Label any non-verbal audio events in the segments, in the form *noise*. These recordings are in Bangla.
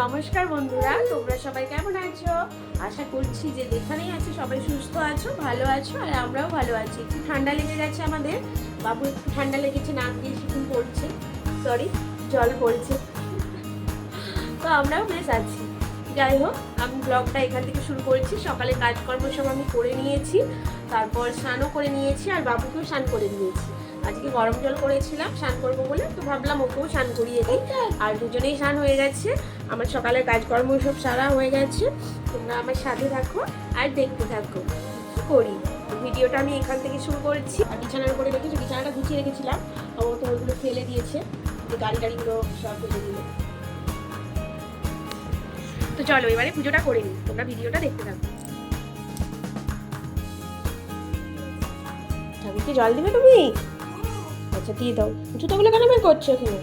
নমস্কার বন্ধুরা, তোমরা সবাই কেমন আছো? আশা করছি যে যেখানেই আছো সবাই সুস্থ আছো, ভালো আছো, আর আমরাও ভালো আছি। একটু ঠান্ডা লেগে গেছে আমাদের। বাবু একটু ঠান্ডা লেগেছে, নাক দিয়ে শিখুন পড়ছে। সরি জল পড়ছে। তো আমরাও বেশ আছি। যাই হোক, আমি ব্লগটা এখান থেকে শুরু করেছি। সকালে কাজকর্ম সব আমি করে নিয়েছি। তারপর স্নানও করে নিয়েছি, আর বাবুকেও স্নান করে নিয়েছি। গরম জল করেছিলাম, স্নান করব বলে। তো ভাবলাম ওকেও স্নান করিয়ে দিই। আর দুজনেই স্নান হয়ে গেছে। আমার সকালের কাজকর্ম সব সারা হয়ে গেছে। তোমরা আমার সাথে থাকো আর দেখতে থাকো। করি? ভিডিওটা আমি এখান থেকে শুরু করছি। আর বিছানার উপরে রেখেছি বিছানাটা গুছিয়ে রেখেছিলাম। ও তো ওইগুলো ফেলে দিয়েছে। যে গাড়ি টাড়িগুলো সব ফেলে দিল। তো চলো, এবারে পুজোটা করে নিই। তোমরা ভিডিওটা দেখতে থাকো। জল দিবে তুমি? আচ্ছা দিয়ে দাও। জুতোগুলো কেন বের করছ এখানে?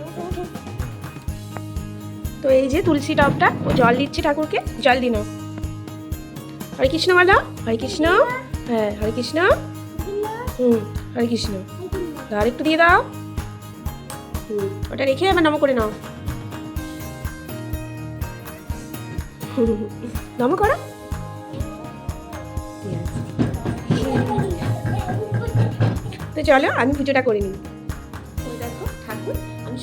তো এই যে তুলসী টবটা জল দিচ্ছে ঠাকুরকে, জল দিন হরে কৃষ্ণ বলো হরে কৃষ্ণ। হ্যাঁ হরে কৃষ্ণ। হুম, হরে কৃষ্ণ। আর একটু দিয়ে দাও। হুম, ওটা রেখে আবার নম করে নাও। নম করো। তো চলো, আমি পুজোটা করে নিই।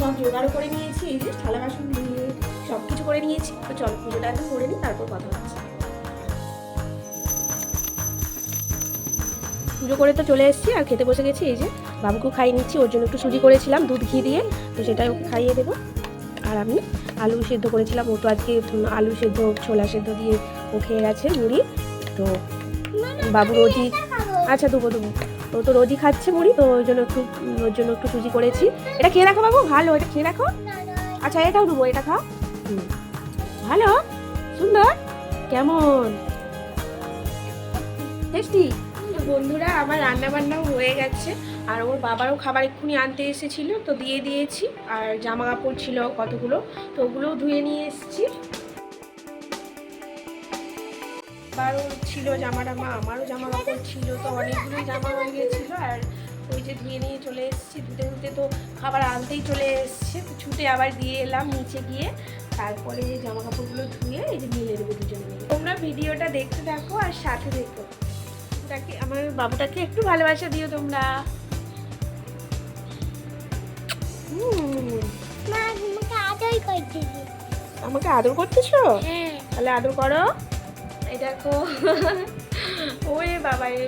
সব জোগাড়ও করে নিয়েছি, এই যে থালা বাসন নিয়ে সব কিছু করে নিয়েছি। তো চল, পুজোটা এখন করে নিই তারপর কথা হচ্ছে। পুজো করে তো চলে এসেছি, আর খেতে বসে গেছি, এই যে বাবুকেও খাইয়ে নিচ্ছি, ওর জন্য একটু সুজি করেছিলাম, দুধ ঘি দিয়ে, তো সেটাই ওকে খাইয়ে দেবো। আর আমি আলু সেদ্ধ করেছিলাম, ও তো আজকে আলু সেদ্ধ, ছোলা সেদ্ধ দিয়ে ও খেয়ে গেছে, মুড়ি। তো বাবু রোজই আচ্ছা দেবো দেবো ও তো রোজই খাচ্ছে মুড়ি, তো ওই জন্য একটু ওর জন্য একটু সুজি করেছি। এটা খেয়ে রাখো বাবু, ভালো, এটা খেয়ে রাখো। আচ্ছা এটাও দেবো, এটা খাও। ভালো, সুন্দর, কেমন? টেস্টি? বন্ধুরা, আমার রান্না বান্নাও হয়ে গেছে। আর ওর বাবারও খাবার এক্ষুনি আনতে এসেছিল, তো দিয়ে দিয়েছি। আর জামা কাপড় ছিল কতগুলো, তো ওগুলোও ধুয়ে নিয়ে এসেছি। বাবারও ছিল জামা টামা আমারও জামা কাপড় ছিল তো অনেকগুলোই জামা হয়ে গেছিল আর ওই যে ধুয়ে নিয়ে চলে এসেছি ধুতে ধুতে তো খাবার আনতেই চলে এসছে ছুটে আবার দিয়ে এলাম নিচে গিয়ে তারপরে এই জামা কাপড়গুলো ধুয়ে এই যে মিলে দেবো দুজনে মিলে। তোমরা ভিডিওটা দেখতে থাকো আর সাথে দেখো। তাকে আমার বাবুটাকে একটু ভালোবাসা দিও তোমরা। আদর আমাকে আদর করতেছো? হ্যাঁ। তাহলে আদর করো। এই দেখো ওরে বাবা রে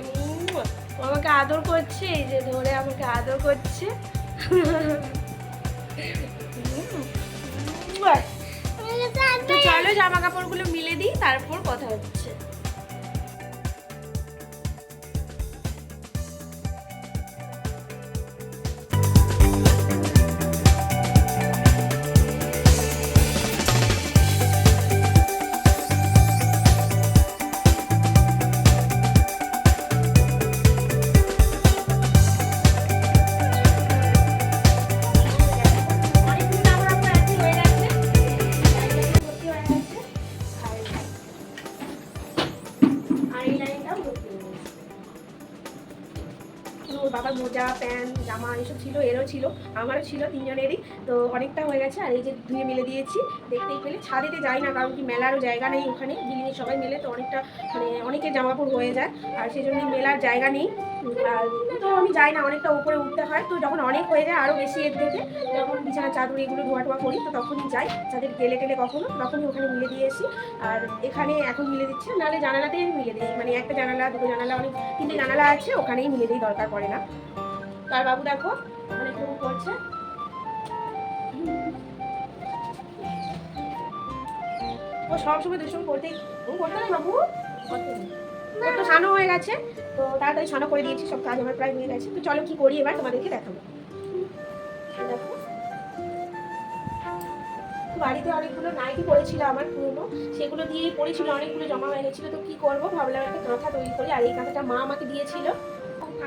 আমাকে আদর করছে এই যে ধরে আমাকে আদর করছে চলো জামা কাপড়গুলো মিলে দিই তারপর কথা হচ্ছে মোজা প্যান্ট, জামা এসব ছিল, এরও ছিল, আমারও ছিল তিনজনেরই। তো অনেকটা হয়ে গেছে, আর এই যে ধুয়ে মেলে দিয়েছি, দেখতেই পেলে। ছাদেতে যাই না, কারণ কি মেলারও জায়গা নেই ওখানে, বিল্ডিংয়ে সবাই মেলে, তো অনেকটা মানে অনেকের জামা কাপড় হয়ে যায়, আর সেই জন্য মেলার জায়গা নেই। আর তো আমি যাই না, অনেকটা উপরে উঠতে হয়, তো যখন অনেক হয়ে যায়, আরও বেশি এর থেকে যখন বিছানা, চাদর এগুলো ধোয়া টোয়া করি, তো তখনই যাই। যাদের গেলে টেলে কখনো, তখনই ওখানে মিলে দিয়ে এসি। আর এখানে এখন মিলে দিচ্ছে, নাহলে জানালাতেই আমি মিলে দিই। মানে একটা জানালা, দুটো জানালা, অনেক, তিনটে জানালা আছে, ওখানেই মিলে দিই, দরকার পড়ে না। তার বাবু দেখো ওখানে একটু করছে। ও সবসময় দুষ্টুমি করতেই ও করতে না বাবু? ওর তো স্নানও হয়ে গেছে তো তাড়াতাড়ি স্নানও করে দিয়েছি সব কাজ আমার প্রায় হয়ে গেছে। তো চলো কি করি এবার তোমাদেরকে দেখাবো। দেখো। বাড়িতে অনেকগুলো নাইটি পড়েছিল আমার পুরনো সেগুলো দিয়েই পড়েছিল অনেকগুলো জমা হয়ে গেছিল তো কি করব? ভাবলাম একটা কাঁথা তৈরি করি আর এই কাঁথাটা মা আমাকে দিয়েছিল।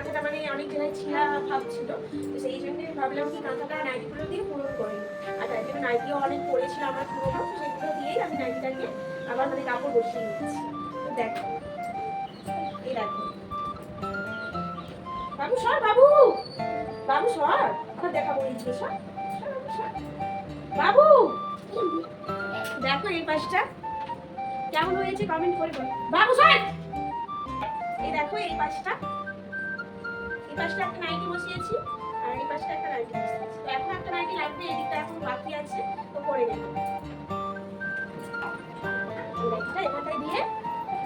কাঁথাটা মানে অনেক জায়গায় ছিঁড়া ভাব ছিল। তো সেই জন্য ভাবলাম কি কাঁথাটা নাইটিগুলো দিয়ে পূরণ করে। আর তাই জন্য নাইটিও অনেক পড়েছিল আমার পুরনো সেগুলো দিয়েই আমি নাইটিটাকে আবার মানে কাপড় বসিয়ে নিচ্ছি দেখো এই দেখো। বাবু সর বাবু! বাবু সর! আবার দেখাবো এই যে সর সর, বাবু, দেখো এই পাশটা। কেমন হয়েছে? কমেন্ট করে বাবু সাহেব এই দেখো এই পাশটা। এই পাশটা একটা নাইটি বসিয়েছি, আর এই পাশটা একটা নাইটি বসিয়েছি। তো এখন একটা নাইটি লাগবে এদিকটা এখন বাকি আছে, তো করে নেব নাইটিটা এখানটায় দিয়ে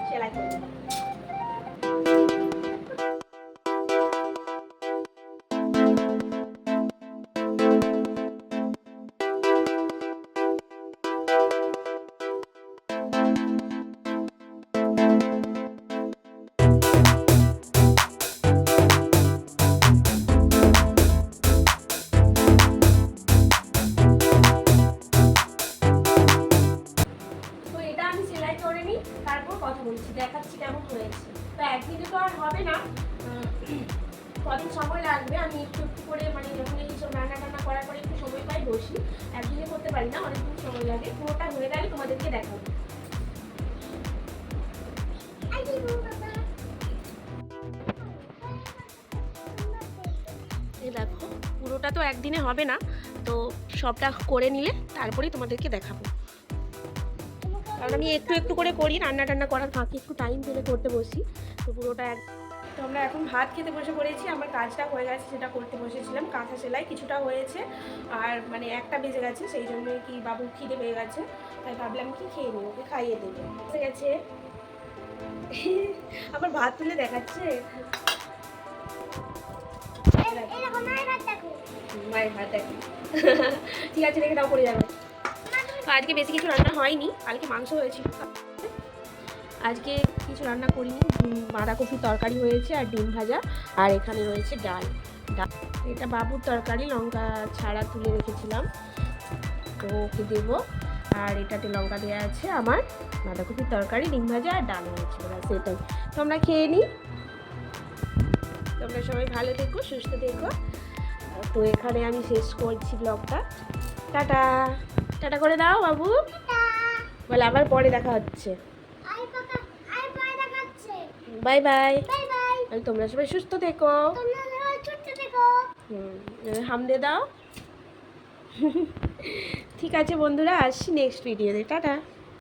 সেলাই করে নেব কদিন সময় লাগবে আমি একটু একটু করে মানে যখন এই সব রান্না টান্না করার পরে একটু সময় পাই বসি। একদিনে করতে পারি না অনেকদিন সময় লাগে। পুরোটা হয়ে গেলে তোমাদেরকে দেখাবো। দেখো পুরোটা তো একদিনে হবে না তো সবটা করে নিলে তারপরেই তোমাদেরকে দেখাবো। কারণ আমি একটু একটু করে করি রান্না টান্না করার ফাঁকে একটু টাইম পেলে করতে বসি। তো পুরোটা এক তো আমরা এখন ভাত খেতে বসে পড়েছি, আমার কাজটা হয়ে গেছে, সেটা করতে বসেছিলাম, কাঁথা সেলাই কিছুটা হয়েছে, আর মানে একটা বেজে গেছে, সেই জন্য কি বাবু খিদে পেয়ে গেছে, তাই ভাবলাম কি খেয়ে নিই ওকে খাইয়ে দেবো। এসে গেছে। আবার ভাত তুলে দেখাচ্ছে। ভাত ঠিক আছে, রেখে দাও, পড়ে যাবে। আজকে বেশি কিছু রান্না হয়নি, কালকে মাংস হয়েছিল। আজকে কিছু রান্না করিনি বাঁধাকপির তরকারি হয়েছে আর ডিম ভাজা আর এখানে রয়েছে ডাল। ডাল এটা বাবুর তরকারি লঙ্কা ছাড়া তুলে রেখেছিলাম তো ওকে দেবো। আর এটাতে লঙ্কা দেওয়া আছে আমার বাঁধাকপির তরকারি ডিম ভাজা আর ডাল হয়েছিল ব্যাস এটাই। তো আমরা খেয়ে নিই তোমরা সবাই ভালো থেকো সুস্থ থেকো। তো এখানে আমি শেষ করছি ব্লগটা টাটা। টাটা করে দাও বাবু। বলে আবার পরে দেখা হচ্ছে আই পাকা আই পায় দেখাচ্ছে বাই বাই। বাই তোমরা সবাই সুস্থ থেকো। হাম দিয়ে দাও। *laughs* ঠিক আছে বন্ধুরা আসছি নেক্সট ভিডিওতে টাটা।